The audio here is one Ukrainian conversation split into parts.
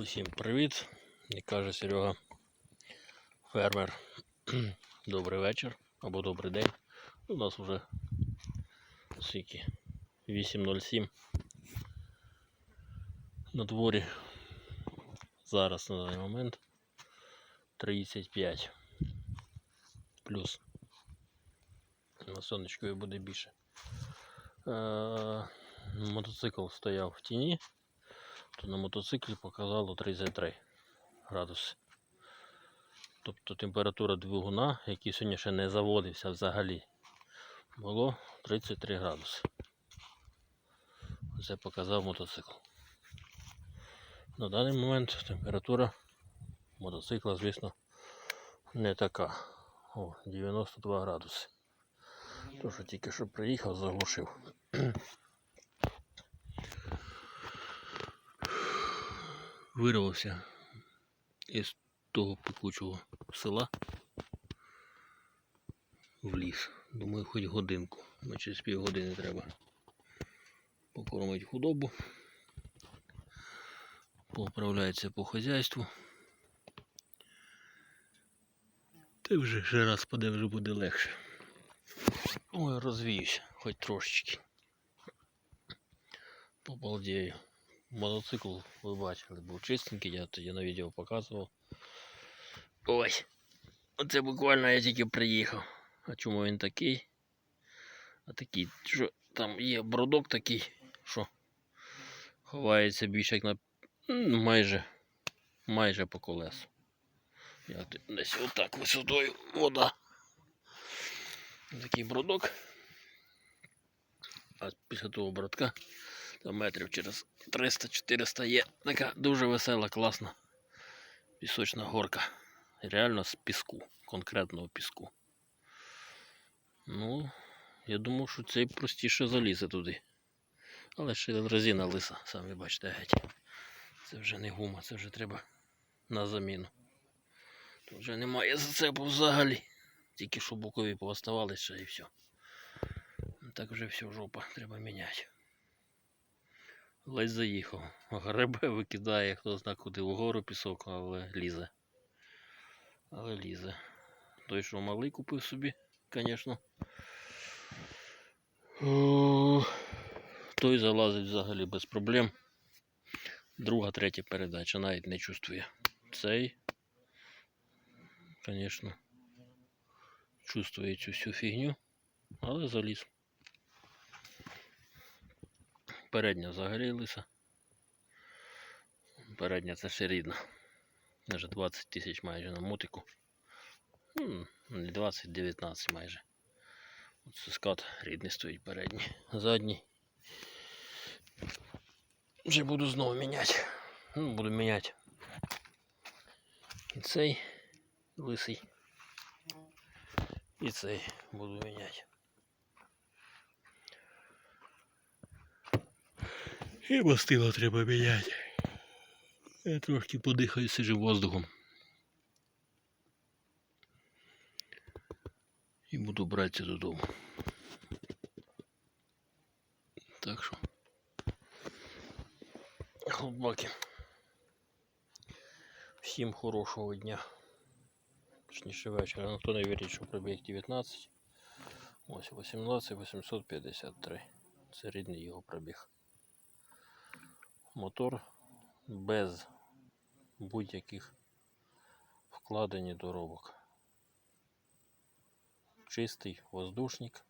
Усім привіт. Як каже Серега, фермер. Добрий вечір або добрий день. У нас вже скільки 8.07 на дворі. Зараз на даний момент 35 плюс. На сонечку буде більше. Е, мотоцикл стояв в тіні то на мотоциклі показало 33 градуси. Тобто температура двигуна, який сьогодні ще не заводився взагалі, було 33 градуси. Це показав мотоцикл. На даний момент температура мотоцикла, звісно, не така. О, 92 градуси. То, що тільки що приїхав, заглушив. Вирвався із того пекучого села в ліс. Думаю, хоч годинку. Ну, через півгодини треба покормити худобу. Поуправляється по хазяйству. Та вже ще раз паде, вже буде легше. Ой, розвіюся, хоч трошечки. Побалдею. Мотоцикл ви бачили, був чистенький, я тоді на відео показував. Ось. Оце буквально я тільки приїхав. А чому він такий? А такий, що там є бродок такий, що ховається більше як на майже майже по колесу. Я десь отак висотою вода. Такий бродок. А після того бродка там метрів через 300-400 є така дуже весела, класна пісочна горка. Реально з піску, конкретного піску. Ну, я думав, що цей простіше залізе туди. Але ще резина лиса, самі бачите, геть. Це вже не гума, це вже треба на заміну. Тут вже немає зацепу взагалі. Тільки що бокові пооставали і все. Так вже все жопа, треба міняти. Ледь заїхав. Гребе викидає, хто зна куди вгору пісок, але лізе. Але лізе. Той, що малий купив собі, звісно. Той залазить взагалі без проблем. Друга, третя передача навіть не чувствує. Цей, звісно, чувствує цю всю фігню, але заліз. Передня взагалі лиса. Передня це ще рідна. Вже 20 тисяч майже на мотику. Ну, Не 20, 19 майже. Оце скат рідний стоїть передній. Задній. Вже буду знову міняти. Ну, буду міняти. І цей лисий. І цей буду міняти. І мастило треба міняти. Я трошки подихаю свіжим воздухом. І буду братися додому. Так що. Хлопаки. Всім хорошого дня. Точніше вечора. Ніхто не вірить, що пробіг 19. Ось 18 853. Це рідний його пробіг мотор без будь-яких вкладень і доробок. Чистий воздушник,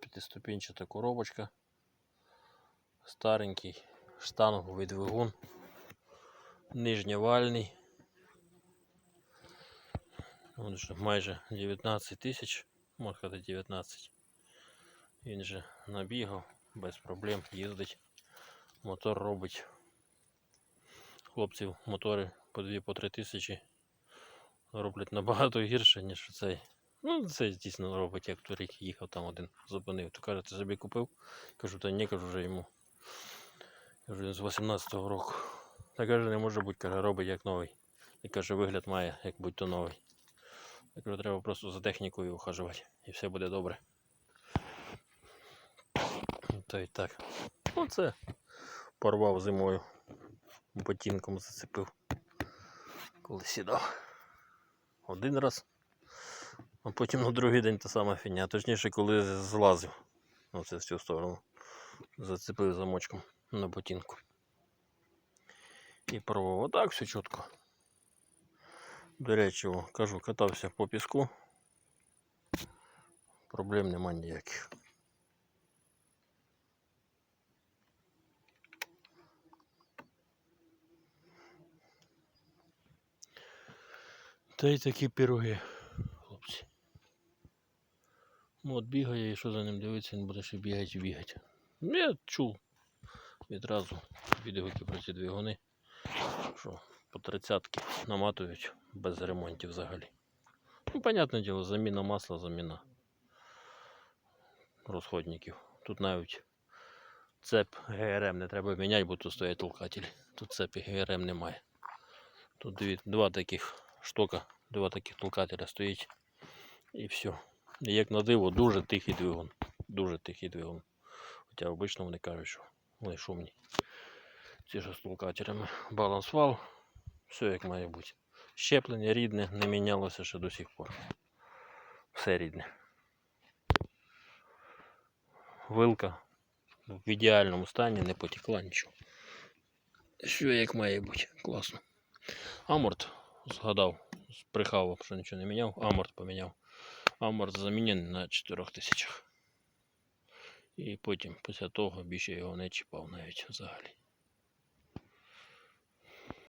п'ятиступінчата коробочка, старенький штанговий двигун, нижньовальний. Він же майже 19 тисяч, можна сказати 19. Він же набігав без проблем їздить. Мотор робить. Хлопців мотори по 2-3 тисячі роблять набагато гірше, ніж цей. Ну, це дійсно робить, як торік їхав там один зупинив. То каже, ти собі купив? Кажу, та ні, кажу вже йому. Кажу, він з 18-го року. Та каже, не може бути, каже, робить як новий. І каже, вигляд має, як будь то новий. Я кажу, треба просто за технікою ухажувати і все буде добре. То і так. Ну це порвав зимою. Ботинком зацепив. Коли сідав. Один раз. А потім на другий день та сама фігня. Точніше, коли злазив. Оце в цю сторону. Зацепив замочком на ботинку. І порвав. Отак все чітко. До речі, кажу, катався по піску. Проблем нема ніяких. Та й такі пироги, хлопці. Ну, От бігає, і що за ним дивитися, він буде ще бігати і бігати. Я чув відразу відгуки про ці двигуни, що по тридцятки наматують без ремонтів взагалі. Ну, понятне діло, заміна масла, заміна розходників. Тут навіть цеп ГРМ не треба міняти, бо тут стоять толкателі. Тут цепі ГРМ немає. Тут дві, два таких штока, два таких толкателя стоїть. І все. Як на диво, дуже тихий двигун. Дуже тихий двигун. Хоча обично вони кажуть, що вони шумні. Ці ж з толкателями. Баланс вал. Все як має бути. Щеплення рідне, не мінялося ще до сих пор. Все рідне. Вилка в ідеальному стані, не потекла нічого. Все як має бути. Класно. Аморт згадав, прихавав, що нічого не міняв. Аморт поміняв. Аморт замінений на 4 тисячах. І потім, після того, більше його не чіпав навіть взагалі.